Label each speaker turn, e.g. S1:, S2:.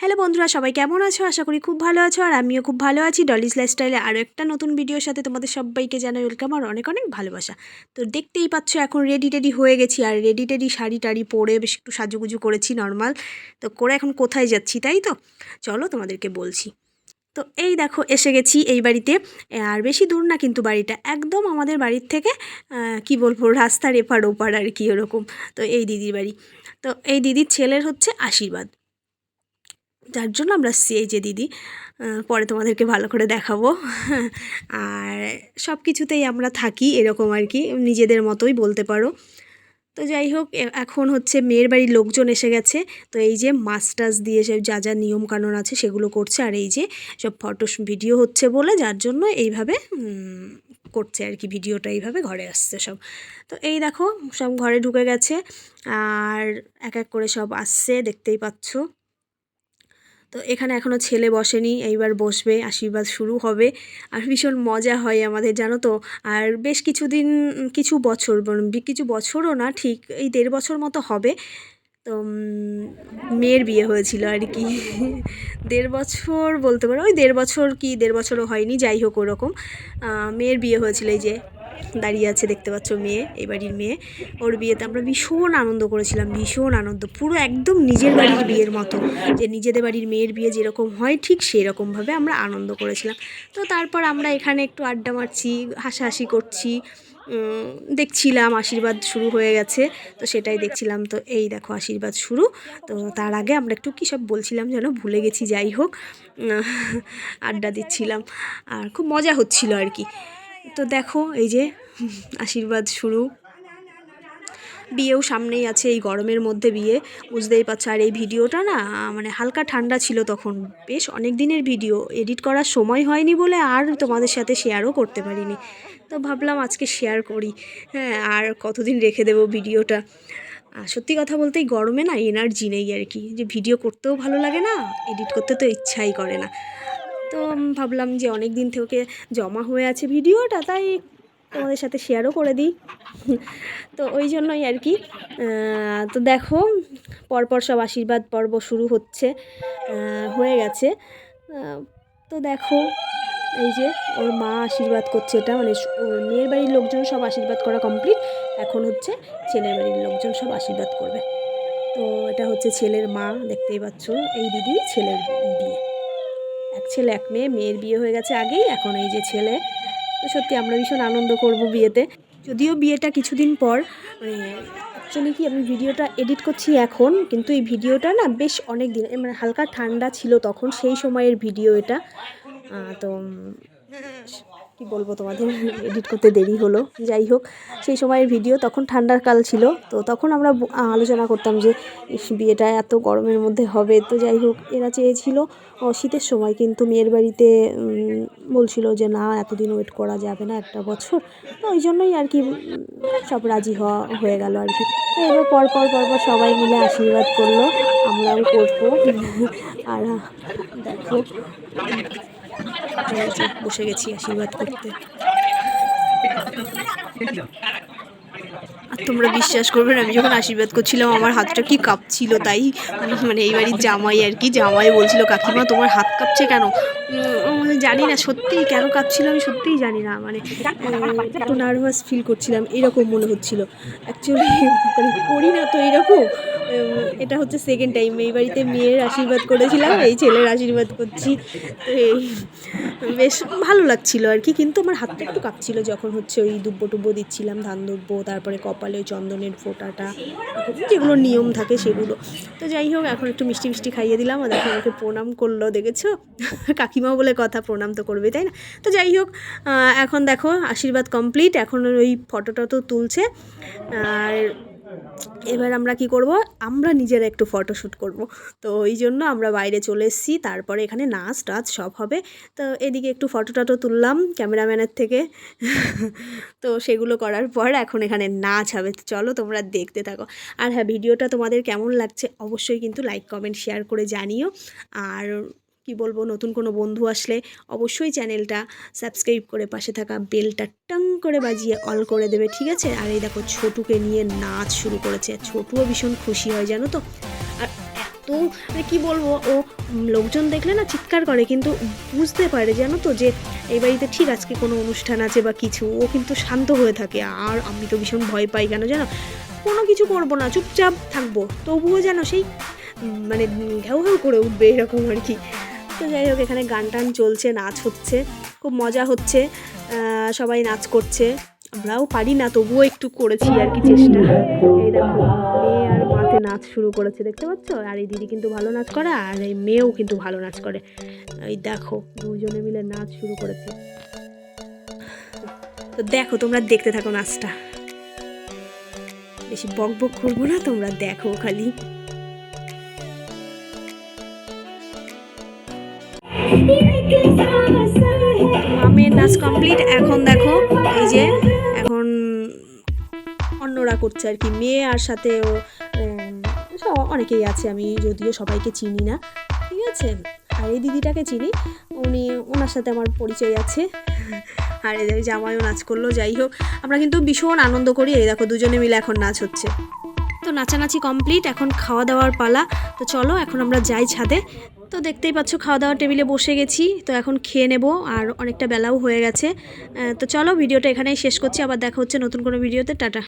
S1: Hello বন্ধুরা, সবাই কেমন আছো? আশা করি খুব ভালো আছো আর আমিও খুব ভালো আছি। ডলিস লাইফস্টাইলে আরও একটা নতুন ভিডিওর সাথে তোমাদের সবাইকে জানাই ওয়েলকাম আর অনেক অনেক ভালোবাসা। তো দেখতেই পাচ্ছ এখন রেডি টেডি হয়ে গেছি আর রেডি টেডি শাড়ি টাড়ি পরে বেশ একটু সাজুগুজু করেছি নর্মাল তো করে এখন কোথায় যাচ্ছি, তাই তো? চলো তোমাদেরকে বলছি। তো এই দেখো, এসে গেছি এই বাড়িতে। আর বেশি দূর না কিন্তু বাড়িটা, একদম আমাদের বাড়ির থেকে কি বলব, রাস্তার এপার ওপার আর কি ওরকম। তো এই দিদির বাড়ি। তো এই দিদির ছেলের হচ্ছে আশীর্বাদ। যার জন্য আমরা এই যে দিদি পরে তোমাদেরকে ভালো করে দেখাবো। আর সব কিছুতেই আমরা থাকি, এরকম আর কি, নিজেদের মতোই বলতে পারো। তো যাই হোক এখন হচ্ছে মেয়ের বাড়ির লোকজন এসে গেছে। তো এই যে টাছ দিয়ে সব যা যা নিয়মকানুন আছে সেগুলো করছে, আর এই যে সব ফটো ভিডিও হচ্ছে বলে যার জন্য এইভাবে করছে আর কি, ভিডিওটা এইভাবে ঘরে আসছে সব। তো এই দেখো, সব ঘরে ঢুকে গেছে, আর এক এক করে সব আসছে, দেখতেই পাচ্ছ। তো এখানে এখনও ছেলে বসেনি, এইবার বসবে, আশীর্বাদ শুরু হবে। আর ভীষণ মজা হয় আমাদের, জানো তো? আর বেশ কিছুদিন, কিছু বছর কিছু বছরও না, ঠিক এই দেড় বছর মতো হবে। তো মেয়ের বিয়ে হয়েছিল আর কি। দেড় বছর বলতে পারো, ওই দেড় বছর কি, দেড় বছরও হয়নি, যাই হোক ওরকম। মেয়ের বিয়ে হয়েছিল এই যে দাঁড়িয়ে আছে, দেখতে পাচ্ছ মেয়ে, এই বাড়ির মেয়ে। ওর বিয়েতে আমরা ভীষণ আনন্দ করেছিলাম, ভীষণ আনন্দ, পুরো একদম নিজের বাড়ির বিয়ের মতো। যে নিজেদের বাড়ির মেয়ের বিয়ে যেরকম হয়, ঠিক সেরকমভাবে আমরা আনন্দ করেছিলাম। তো তারপর আমরা এখানে একটু আড্ডা মারছি, হাসাহাসি করছি দেখছিলাম আশীর্বাদ শুরু হয়ে গেছে, তো সেটাই দেখছিলাম। তো এই দেখো আশীর্বাদ শুরু, তো তার আগে আমরা একটু কী সব বলছিলাম যেন ভুলে গেছি, যাই হোক, আড্ডা দিচ্ছিলাম। আর খুব মজা হচ্ছিল আর কি। তো দেখো, এই যে আশীর্বাদ শুরু। বিয়েও সামনেই আছে এই গরমের মধ্যে বিয়ে। বুঝতেই পারছ, আর এই ভিডিওটা না মানে হালকা ঠান্ডা ছিল তখন। বেশ অনেক দিনের ভিডিও, এডিট করার সময় হয়নি বলে আর তোমাদের সাথে শেয়ারও করতে পারিনি। তো ভাবলাম আজকে শেয়ার করি। হ্যাঁ আর কতদিন রেখে দেবো ভিডিওটা? সত্যি কথা বলতে এই গরমে না এনার্জি নেই আর কি। যে ভিডিও করতেও ভালো লাগে না এডিট করতে তো ইচ্ছাই করে না। তো ভাবলাম যে অনেক দিন থেকে জমা হয়ে আছে ভিডিওটা, তাই তোমাদের সাথে শেয়ারও করে দিই। তো ওই জন্যই আর কি। তো দেখো, পরপর সব আশীর্বাদ পর্ব শুরু হচ্ছে হয়ে গেছে। তো দেখো, এই যে ওর মা আশীর্বাদ করছে এটা মানে মেয়ের বাড়ির লোকজন সব আশীর্বাদ করা কমপ্লিট এখন হচ্ছে ছেলের বাড়ির লোকজন সব আশীর্বাদ করবে। তো এটা হচ্ছে ছেলের মা, দেখতেই পাচ্ছ, এই দিদি ছেলের বিয়ে। এক ছেলে, এক মেয়ে, মেয়ের বিয়ে হয়ে গেছে আগেই, এখন এই যে ছেলে। তো সত্যি আমরা ভীষণ আনন্দ করব বিয়েতে। যদিও বিয়েটা কিছুদিন পর মানে অ্যাকচুয়ালি কি আমি ভিডিওটা এডিট করছি এখন, কিন্তু এই ভিডিওটা না বেশ অনেক দিন মানে হালকা ঠান্ডা ছিল তখন সেই সময়ের ভিডিও এটা। তো কি বলব তোমাদের? এডিট করতে দেরি হলো। যাই হোক, সেই সময়ের ভিডিও তখন ঠান্ডার কাল ছিল। তো তখন আমরা আলোচনা করতাম যে বিয়েটা এত গরমের মধ্যে হবে। তো যাই হোক, এরা চেয়েছিল শীতের সময়। কিন্তু মেয়ের বাড়িতে বলছিল যে, না, এতদিন ওয়েট করা যাবে না, একটা বছর। তো ওই জন্যই আর কি সব রাজি হওয়া হয়ে গেল আর কি। তো এবার পর পর পর পর সবাই মিলে আশীর্বাদ করল। আমরাও করব। আর দেখো। বসে গেছি আশীর্বাদ করতে। আর তোমরা বিশ্বাস করবে না আমি যখন আশীর্বাদ করছিলাম আমার হাতটা কি কাঁপছিল তাই। উম, মানে এই বাড়ির জামাই আর কি জামাই বলছিল কাকিমা তোমার হাত কাঁপছে কেন? জানি না সত্যিই কেন কাঁপছিল আমি সত্যিই জানি না। মানে একটু নার্ভাস ফিল করছিলাম এরকম মনে হচ্ছিল। অ্যাকচুয়ালি মানে করি না তো এরকম। এটা হচ্ছে সেকেন্ড টাইম এই বাড়িতে মেয়ের আশীর্বাদ করেছিলাম, এই ছেলের আশীর্বাদ করছি। তো এই, বেশ ভালো লাগছিল আর কি, কিন্তু আমার হাতটা একটু কাঁপছিল যখন হচ্ছে ওই দুব্বো টুব্বো দিচ্ছিলাম, ধান দুব্বো, তারপরে কপালে চন্দনের ফোঁটাটা, যেগুলো নিয়ম থাকে সেগুলো। তো যাই হোক, এখন একটু মিষ্টি মিষ্টি খাইয়ে দিলাম, আর দেখো আমাকে প্রণাম করল, দেখেছ? কাকিমা বলে কথা, প্রণাম তো করবে, তাই না? তো যাই হোক এখন দেখো, আশীর্বাদ কমপ্লিট এখন ওই ফটোটা তো তুলছে। আর এবার আমরা কি করব? আমরা নিজেরা একটু ফটোশ্যুট করব। তো ওই জন্য আমরা বাইরে চলে এসেছি। তারপরে এখানে নাচ টাচ সব হবে। তো এদিকে একটু ফটো টটো তুললাম ক্যামেরাম্যানের থেকে। তো সেগুলো করার পর এখন এখানে নাচ হবে। চলো তোমরা দেখতে থাকো। আর হ্যাঁ ভিডিওটা তোমাদের কেমন লাগছে অবশ্যই কিন্তু লাইক কমেন্ট শেয়ার করে জানিও। আর কি বলব, নতুন কোনো বন্ধু আসলে অবশ্যই চ্যানেলটা সাবস্ক্রাইব করে পাশে থাকা বেলটা টং করে বাজিয়ে অল করে দেবে, ঠিক আছে? আর এই দেখো, ছোটুকে নিয়ে নাচ শুরু করেছে। ছোটুও ভীষণ খুশি হয়, জানো তো? আর তো মানে কী বলব, ও লোকজন দেখলে না চিৎকার করে, কিন্তু বুঝতে পারে, জানো তো, যে এই বাড়িতে ঠিক আজকে কোনো অনুষ্ঠান আছে বা কিছু, ও কিন্তু শান্ত হয়ে থাকে। আর আমি তো ভীষণ ভয় পাই, কেন জানো? কোনো কিছু করব না, চুপচাপ থাকব, তবুও যেন সেই মানে ঘেউ ঘেউ করে উঠবে, এরকম আর কি। তো যাই হোক, এখানে গান টান চলছে, নাচ হচ্ছে, খুব মজা হচ্ছে সবাই নাচ করছে। আমরাও পারি না, তবুও একটু করেছি আর কি চেষ্টা। এই দেখো, মেয়ে আর মাতে নাচ শুরু করেছে, দেখতে পাচ্ছ? আর এই দিদি কিন্তু ভালো নাচ করে, আর এই মেয়েও কিন্তু ভালো নাচ করে। এই দেখো দুজনে মিলে নাচ শুরু করেছে। তো দেখো, তোমরা দেখতে থাকো নাচটা। বেশি বক বক করব না, তোমরা দেখো খালি। মামের নাচ কমপ্লিট এখন দেখো, এই যে, এখন অন্যরা করছে আর কি, মেয়ে আর সাথে ও অনেকেই আছে, আমি যদিও সবাইকে চিনি না, ঠিক আছে? আর এই দিদিটাকে চিনি, উনি, ওনার সাথে আমার পরিচয় আছে। আর যে জামাইও নাচ করল, যাই হোক, আমরা কিন্তু ভীষণ আনন্দ করি, এই দেখো, দুজনে মিলে এখন নাচ হচ্ছে। তো নাচানাচি কমপ্লিট এখন খাওয়া দাওয়ার পালা, তো চলো, এখন আমরা যাই ছাদে তো দেখতেই পাচ্ছ খাওয়া দাওয়া টেবিলে বসে গেছি। তো এখন খেয়ে নেব, আর অনেকটা বেলাও হয়ে গেছে। তো চলো, ভিডিওটা এখানেই শেষ করছি। আবার দেখা হচ্ছে নতুন কোনো ভিডিওতে। টাটা।